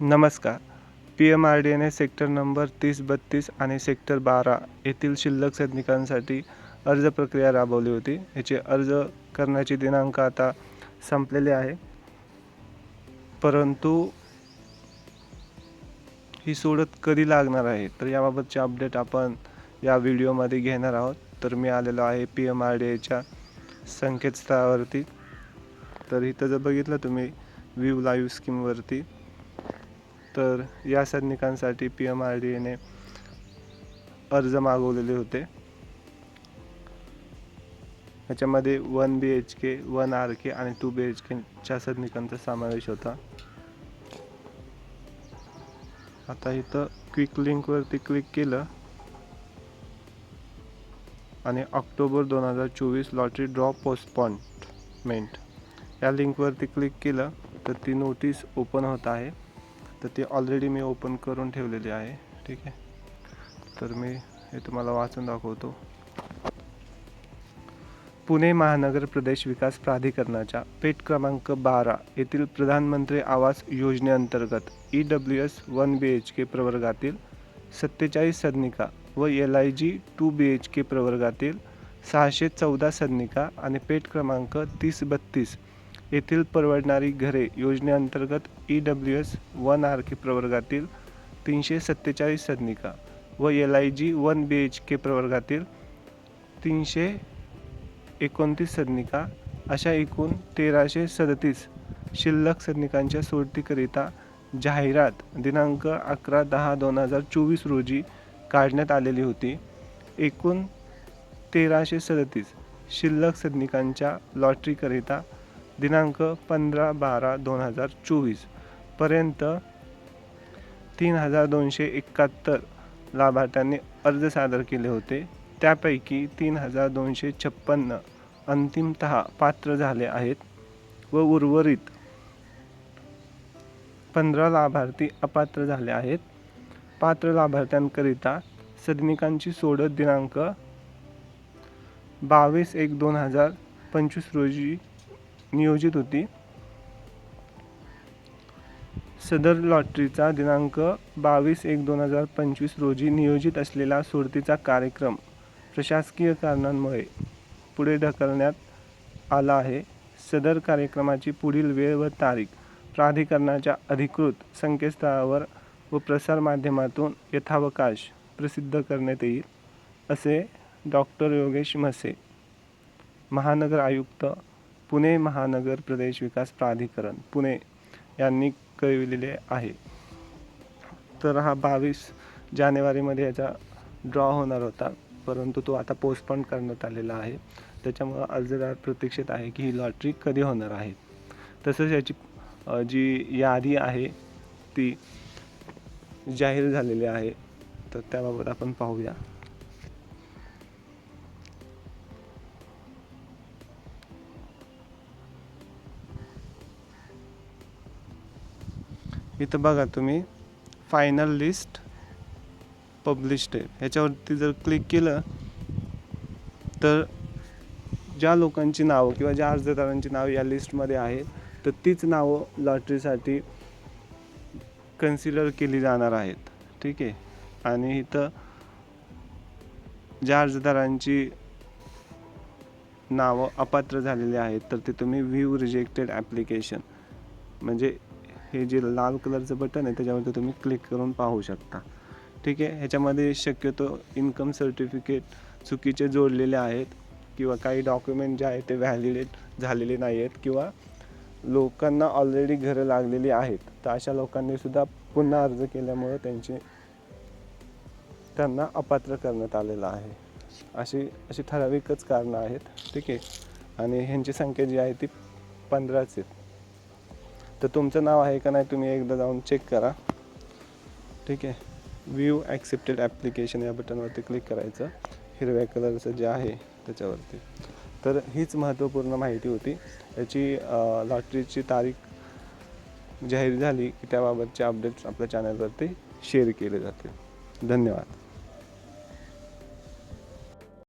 नमस्कार. P M R D एने sector number तीस बत्तीस आणि सेक्टर बारा येथील शिल्लक सैनिकांसाठी अर्ज प्रक्रिया राबवली होती. याचे अर्ज करण्याची दिनांक आता संपलेले आहे. परंतु ही सोडत कधी लागणार आहे? तर याबाबतचे अपडेट आपण या व्हिडिओमध्ये घेणार आहोत. तर मी आलेलो आहे पी एम आर डी एच्या संकेतस्थळावरती. तर इथं जर बघितलं तुम्ही व्ह्यू लाईव्ह स्कीमवरती. तर या सैनिकांसाठी पी एम आर डी एने अर्ज मागवलेले होते. ह्याच्यामध्ये one B H K one R K आणि टू बी एच केच्या सैनिकांचा समावेश होता. आता इथं क्विक लिंकवरती क्लिक केलं. आणि ऑक्टोबर दोन हजार चोवीस लॉटरी ड्रॉ पोस्टपॉन्टमेंट या लिंकवरती क्लिक केलं तर ती नोटीस ओपन होत आहे. तर ते ऑलरेडी मी ओपन करून ठेवलेली आहे. ठीक आहे? तर मी हे तुम्हाला वाचून दाखवतो. पुणे महानगर प्रदेश विकास प्राधिकरणाच्या पेट क्रमांक बारा येथील प्रधानमंत्री आवास योजनेअंतर्गत E W S one B H K प्रवर्गातील सत्तेचाळीस सदनिका व L I G two B H K प्रवर्गातील सहाशे चौदा सदनिका आणि पेट क्रमांक तीस बत्तीस येथील परवडणारी घरे योजनेअंतर्गत E W S one R K प्रवर्गातील तीनशे सत्तेचाळीस सदनिका व L I G one B H K प्रवर्गातील तीनशे एकोणतीस सदनिका अशा एकूण तेराशे सदतीस शिल्लक सदनिकांच्या सोडतीकरिता जाहिरात दिनांक अकरा दहा दोन हजार चोवीस रोजी काढण्यात आलेली होती. एकूण तेराशे सदतीस शिल्लक सदनिकांच्या लॉटरीकरिता दिनांक पंधरा बारा दोन हजार चोवीसपर्यंत तीन हजार दोनशे एकाहत्तर लाभार्थ्यांनी अर्ज सादर केले होते. त्यापैकी तीन हजार दोनशे छप्पन्न अंतिमत पात्र झाले आहेत व उर्वरित पंधरा लाभार्थी अपात्र झाले आहेत. पात्र लाभार्थ्यांकरिता सदनिकांची सोडत दिनांक बावीस एक दोन हजार पंचवीस रोजी नियोजित होती. सदर लॉटरीचा दिनांक बावीस एक दोन हजार पंचवीस रोजी नियोजित असलेला सोडतीचा कार्यक्रम प्रशासकीय कारणांमुळे पुढे ढकलण्यात आला आहे. सदर कार्यक्रमाची पुढील वेळ व तारीख प्राधिकरणाच्या अधिकृत संकेतस्थळावर व प्रसारमाध्यमातून यथावकाश प्रसिद्ध करण्यात येईल असे डॉक्टर योगेश म्हसे महानगर आयुक्त पुणे महानगर प्रदेश विकास प्राधिकरण पुणे यांनी कळविलेले आहे. तर हा बावीस जानेवारीमध्ये याचा ड्रॉ होणार होता परंतु तो आता पोस्टपोन करण्यात आलेला आहे. त्याच्यामुळं अर्जदार प्रतीक्षेत आहे की ही लॉटरी कधी होणार आहे. तसंच याची जी यादी आहे ती जाहीर झालेली आहे. तर त्याबाबत आपण पाहूया. इथं बघा तुम्ही फायनल लिस्ट पब्लिश्ड आहे. ह्याच्यावरती जर क्लिक केलं तर ज्या लोकांची नावं किंवा ज्या अर्जदारांची नावं या लिस्टमध्ये आहेत तर तीच नावं लॉटरीसाठी कन्सिडर केली जाणार आहेत. ठीक आहे? आणि इथं ज्या अर्जदारांची नावं अपात्र झालेली आहेत तर ते तुम्ही व्ह्यू रिजेक्टेड ॲप्लिकेशन म्हणजे हे जे लाल कलरचं बटन आहे त्याच्यावरती तुम्ही क्लिक करून पाहू शकता. ठीक आहे? ह्याच्यामध्ये शक्यतो इन्कम सर्टिफिकेट चुकीचे जोडलेले आहेत किंवा काही डॉक्युमेंट जे आहेत ते व्हॅलिडेट झालेले नाही आहेत किंवा लोकांना ऑलरेडी घरं लागलेली आहेत तर अशा लोकांनीसुद्धा पुन्हा अर्ज केल्यामुळं त्यांचे त्यांना अपात्र करण्यात आलेलं आहे. अशी अशी ठराविकच कारणं आहेत. ठीक आहे? आणि ह्यांची संख्या जी आहे ती पंधराच आहेत. तर तुमचं नाव आहे का नाही तुम्ही एकदा जाऊन चेक करा. ठीक आहे. व्ह्यू ॲक्सेप्टेड ॲप्लिकेशन या बटनवरती क्लिक करायचं. हिरव्या कलरचं जे आहे त्याच्यावरती. तर हीच महत्त्वपूर्ण माहिती होती. याची लॉटरीची तारीख जाहीर झाली की त्याबाबतचे अपडेट्स आपल्या चॅनलवरती शेअर केले जातील. धन्यवाद.